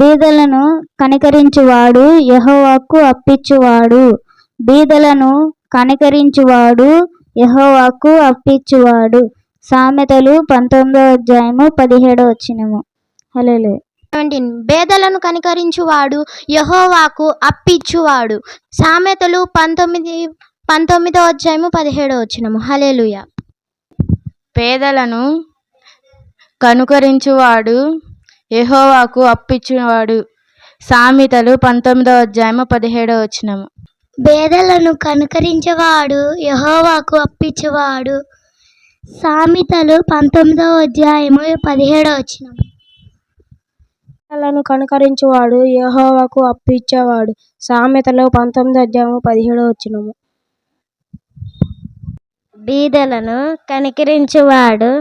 బీదలను కనికరించువాడు యెహోవాకు అప్పిచ్చువాడు. బీదలను కనికరించువాడు యెహోవాకు అప్పిచ్చువాడు. సామెతలు పంతొమ్మిదో అధ్యాయము పదిహేడో వచ్చినము హల్లెలూయా. సెవెంటీన్ బేదలను కనికరించువాడు యహోవాకు అప్పిచ్చువాడు. సామెతలు పంతొమ్మిది పంతొమ్మిదో అధ్యాయము పదిహేడో వచ్చినము హలేలుయ పేదలను కనుకరించువాడు యెహోవాకు అప్పిచ్చువాడు సామెతలు పంతొమ్మిదవ అధ్యాయము పదిహేడవ వచనము. బేదలను కనుకరించేవాడు యహోవాకు అప్పిచ్చువాడు. సామెతలు పంతొమ్మిదవ అధ్యాయము పదిహేడో వచ్చినము పిల్లలను కనుకరించువాడు యెహోవాకు అప్పిచ్చేవాడు. సామెతలో పంతొమ్మిది అధ్యాయము పదిహేడు వచ్చినము బీదలను కనికరించువాడు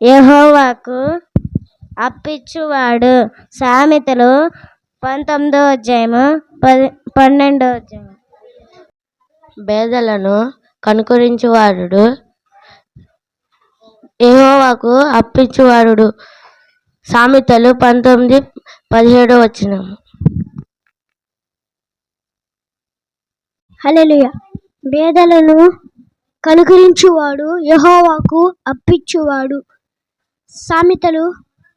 యెహోవాకు అప్పిచ్చువాడు. సామెతలు పంతొమ్మిదో అధ్యాయము పది పన్నెండో అధ్యాయము. పేదలను కనుకరించువాడు యెహోవాకు అప్పిచ్చువాడు సామెతలు పంతొమ్మిది పదిహేడవ వచనము. హల్లెలూయా. బేదలను కనుకరించువాడు యెహోవాకు అప్పిచ్చువాడు. సామెతలు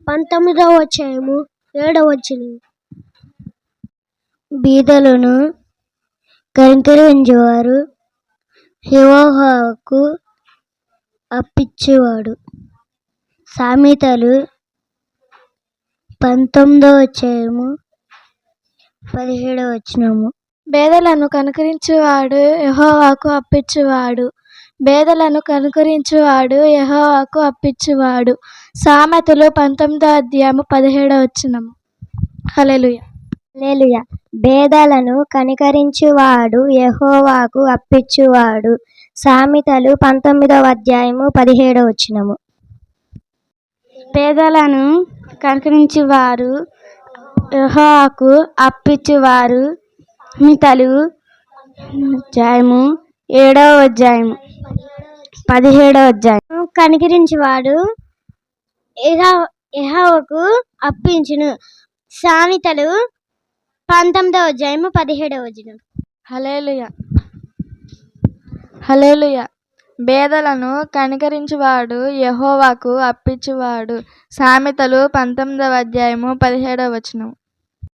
పంతొమ్మిదవ అధ్యాయము ఏడవ వచనం. బీదలను కనుకరించేవారు యెహోవాకు అప్పిచ్చేవాడు. సామెతలు పంతొమ్మిదవ అధ్యాయము పదిహేడవ వచ్చినాము బేదలను కనుకరించేవాడు యహోవాకు అప్పించేవాడు బేదలను కనుకరించువాడు యెహోవాకు అప్పిచ్చువాడు. సామెతలు పంతొమ్మిదో అధ్యాయము పదిహేడవ వచ్చినము హల్లెలూయా. హల్లెలూయా. భేదాలను కనికరించువాడు యెహోవాకు అప్పిచ్చువాడు. సామెతలు పంతొమ్మిదవ అధ్యాయము పదిహేడవ వచనము. పేదలను కనుకరించువారు యెహోవాకు అప్పిచ్చువారు. మితలు అధ్యాయము ఏడవ అధ్యాయము. పదిహేడవ అధ్యాయం. కనికరించువాడు యెహోవాకు అప్పించును సామెతలు పంతొమ్మిదవ అధ్యాయము పదిహేడవ వచనం. హలేలుయ హలేలుయ బేదలను కనికరించువాడు యహోవాకు అప్పించువాడు సామెతలు పంతొమ్మిదవ అధ్యాయము పదిహేడవ వచనం.